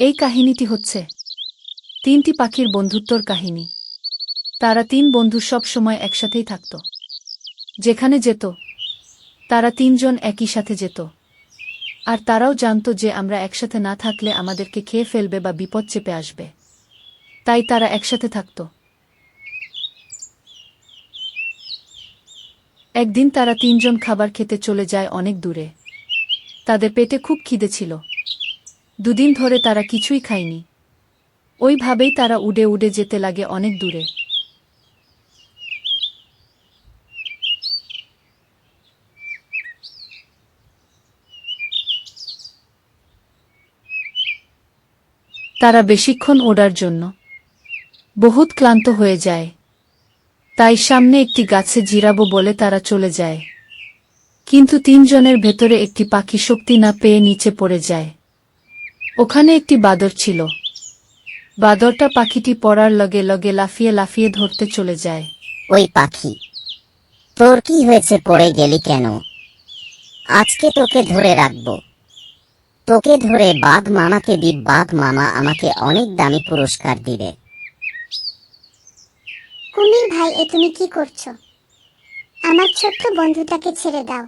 এই কাহিনীটি হচ্ছে তিনটি পাখির বন্ধুত্বর কাহিনী। তারা তিন বন্ধু সব সময় একসাথেই থাকত। যেখানে যেত, তারা তিনজন একই সাথে যেত। আর তারাও জানত যে আমরা একসাথে না থাকলে আমাদেরকে খেয়ে ফেলবে বা বিপদ চেপে আসবে। তাই তারা একসাথে থাকত। একদিন তারা তিনজন খাবার খেতে চলে যায় অনেক দূরে। তাদের পেটে খুব খিদে ছিল। দুদিন ধরে তারা কিছুই খায়নি। ওইভাবেই তারা উড়ে উড়ে যেতে লাগে অনেক দূরে। তারা বেশিক্ষণ ওড়ার জন্য। বহুত ক্লান্ত হয়ে যায়। তাই সামনে একটি গাছে জিরাবো বলে তারা চলে যায়। কিন্তু তিনজনের ভেতরে একটি পাখি শক্তি না পেয়ে নিচে পড়ে যায়। ওখানে একটি বাদর ছিল। বাদরটা পাখিটি পড়ার লগে লগে লাফিয়ে লাফিয়ে ধরতে চলে যায়। ওই পাখি তোর কি হয়েছে পড়ে গেলি কেন? আজকে তোকে ধরে রাখব। তোকে ধরে বাঘ মামাকে দি বাঘ মামা আমাকে অনেক দামি পুরস্কার দিবে। কুমির ভাই এ তুমি কি করছ? আমার ছোট্ট বন্ধুটাকে ছেড়ে দাও।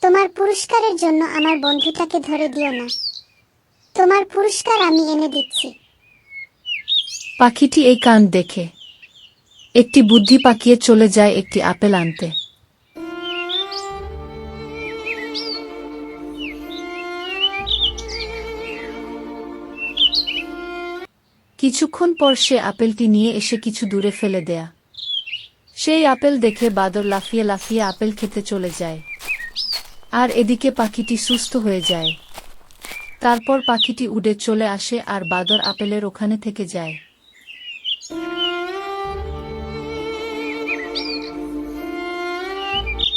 তোমার পুরস্কারের জন্য আমার বন্ধুটাকে ধরে দিও না। তোমার পুরস্কার আমি এনে দিচ্ছি। পাখিটি এই কান দেখে। একটি বুদ্ধি পাকিয়ে চলে যায় একটি আপেল আনতে। কিছুক্ষণ পর সে আপেলটি নিয়ে এসে কিছু দূরে ফেলে দেয়া। সেই আপেল দেখে বাদর লাফিয়ে লাফিয়ে আপেল খেতে চলে যায়। আর এদিকে পাখিটি সুস্থ হয়ে যায়। তারপর পাখিটি উড়ে চলে আসে আর বাদর আপেলের ওখানে থেকে যায়।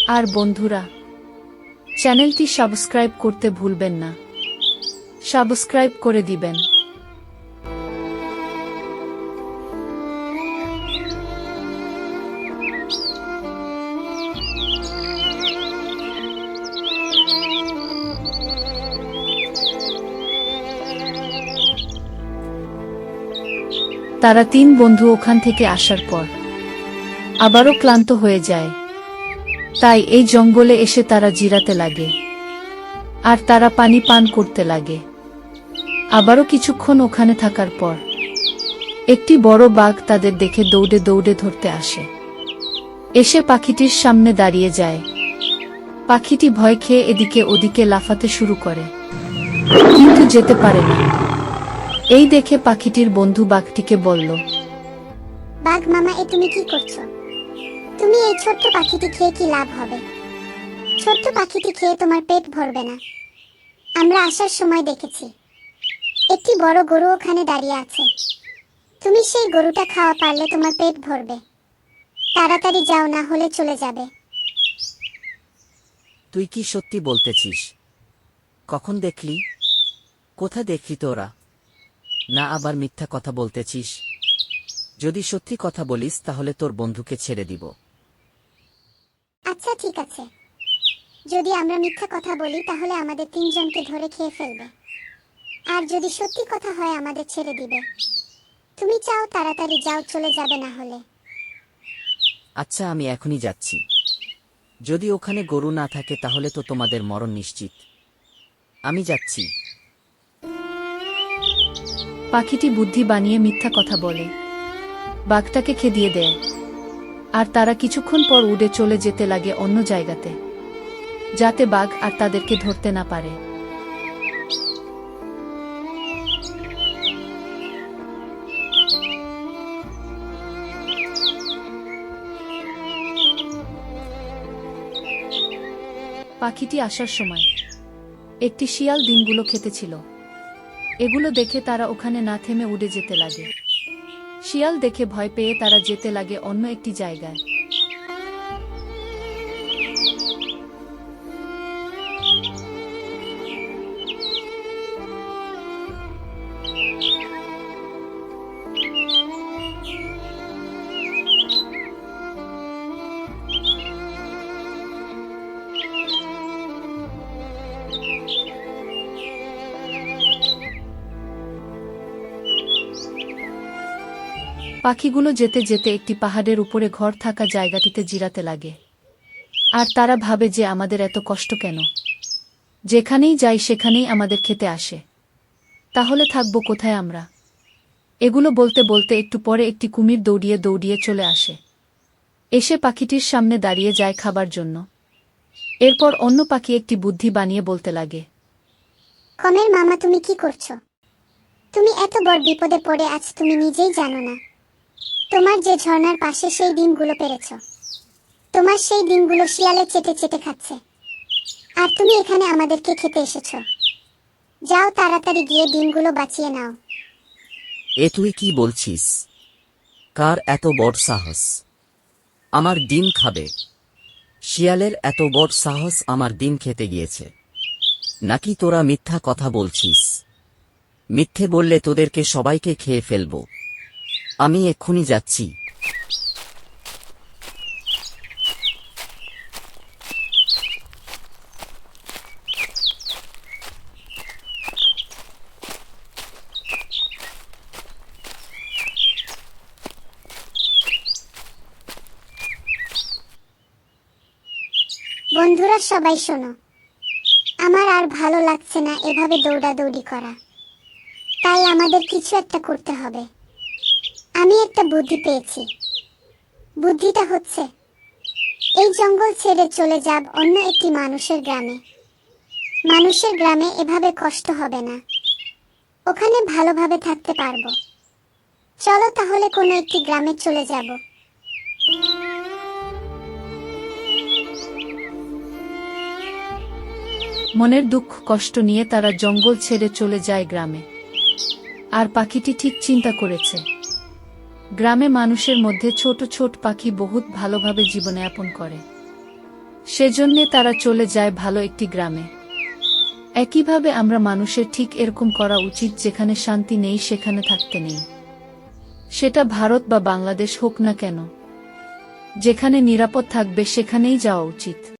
আর বন্ধুরা, চ্যানেলটি সাবস্ক্রাইব করতে ভুলবেন না। সাবস্ক্রাইব করে দিবেন। তারা তিন বন্ধু ওখান থেকে আসার পর। আবারও ক্লান্ত হয়ে যায়। তাই এই জঙ্গলে এসে তারা জিরাতে লাগে। আর তারা পানি পান করতে লাগে। আবারও কিছুক্ষণ ওখানে থাকার পর, একটি বড় বাঘ তাদের দেখে দৌড়ে দৌড়ে ধরতে আসে। এসে পাখিটির সামনে দাঁড়িয়ে যায়। পাখিটি ভয় খেয়ে এদিকে ওদিকে লাফাতে শুরু করে। কিন্তু যেতে পারে না। এই দেখে পাখিটির বন্ধু বাঘটিকে বলল বাঘ মামা এ তুমি কি করছ? তুমি এই ছোট্ট পাখিটি খেয়ে কি লাভ হবে? ছোট্ট পাখিটি খেয়ে তোমার পেট ভরবে না। আমরা আসার সময় দেখেছি। একটি বড় গরু ওখানে দাঁড়িয়ে আছে। তুমি সেই গরুটা খাওয়া পারলে তোমার পেট ভরবে। তাড়াতাড়ি যাও না হলে চলে যাবে। তুই কি সত্যি বলতেছিস? কখন দেখলি? কোথা দেখলি তোরা? না আবার মিথ্যা কথা বলতেছিস? যদি সত্যি কথা বলিস তাহলে তোর বন্ধুকে ছেড়ে দিব। আচ্ছা ঠিক আছে। যদি আমরা মিথ্যা কথা বলি তাহলে আমাদের তিনজনকে ধরে খেয়ে ফেলবে। আর যদি সত্যি কথা হয় আমাদের ছেড়ে দিবে। তুমি চাও তাড়াতাড়ি যাও চলে যাবে না হলে। আচ্ছা আমি এখনই যাচ্ছি। যদি ওখানে গরু না থাকে তাহলে তো তোমাদের মরণ নিশ্চিত। আমি যাচ্ছি। পাখিটি বুদ্ধি বানিয়ে মিথ্যা কথা বলে। বাঘটাকে খেদিয়ে দেয়। আর তারা কিছুক্ষণ পর উড়ে চলে যেতে লাগে অন্য জায়গাতে, যাতে বাঘ আর তাদেরকে ধরতে না পারে। পাখিটি আসার সময় একটি শিয়াল ডিমগুলো খেতেছিল। এগুলো দেখে তারা ওখানে না থেমে উড়ে যেতে লাগে। শিয়াল দেখে ভয় পেয়ে তারা যেতে লাগে অন্য একটি জায়গায়। পাখিগুলো যেতে যেতে একটি পাহাড়ের উপরে ঘর থাকা জায়গাটিতে জিরাতে লাগে। আর তারা ভাবে যে আমাদের এত কষ্ট কেন? যেখানেই যাই সেখানেই আমাদের খেতে আসে। তাহলে থাকব কোথায় আমরা? এগুলো বলতে বলতে একটু পরে একটি কুমির দৌড়িয়ে দৌড়িয়ে চলে আসে। এসে পাখিটির সামনে দাঁড়িয়ে যায় খাবার জন্য। এরপর অন্য পাখি একটি বুদ্ধি বানিয়ে বলতে লাগে কমের মামা, তুমি কি করছ? তুমি এত বড় বিপদে পড়ে আজ তুমি নিজেই জানো না। তোমার যে ঝর্ণার পাশে সেই ডিমগুলো পেরেছ। তোমার সেই ডিমগুলো শিয়ালে চেটে চেটে খাচ্ছে। আর তুমি এখানে আমাদেরকে খেতে এসেছ। যাও তাড়াতাড়ি গিয়ে ডিমগুলো বাঁচিয়ে নাও। এ তুই কি বলছিস? কার এত বড় সাহস? আমার ডিম খাবে। শিয়ালের এত বড় সাহস আমার ডিম খেতে গিয়েছে। নাকি তোরা মিথ্যা কথা বলছিস? মিথ্যে বললে তোদেরকে সবাইকে খেয়ে ফেলব। আমি এক্ষুনি যাচ্ছি। বন্ধুরা, সবাই শোনো। আমার আর ভালো লাগছে না এভাবে দৌড়াদৌড়ি করা। তাই আমাদের কিছু একটা করতে হবে। আমি একটা বুদ্ধি পেয়েছি। বুদ্ধিটা হচ্ছে, এই জঙ্গল ছেড়ে চলে যাব অন্য একটি মানুষের গ্রামে। মানুষের গ্রামে এভাবে কষ্ট হবে না। ওখানে ভালোভাবে থাকতে পারব। চলো তাহলে কোনো একটি গ্রামে চলে যাব। মনের দুঃখ, কষ্ট নিয়ে তারা জঙ্গল ছেড়ে চলে যায় গ্রামে। আর পাখিটি ঠিক চিন্তা করেছে। গ্রামে মানুষের মধ্যে ছোট ছোট পাখি বহুত ভালোভাবে জীবনযাপন করে। সেজন্যে তারা চলে যায় ভালো একটি গ্রামে। একইভাবে আমরা মানুষের ঠিক এরকম করা উচিত যেখানে শান্তি নেই, সেখানে থাকতে নেই। সেটা ভারত বা বাংলাদেশ হোক না কেন, যেখানে নিরাপদ থাকবে সেখানেই যাওয়া উচিত।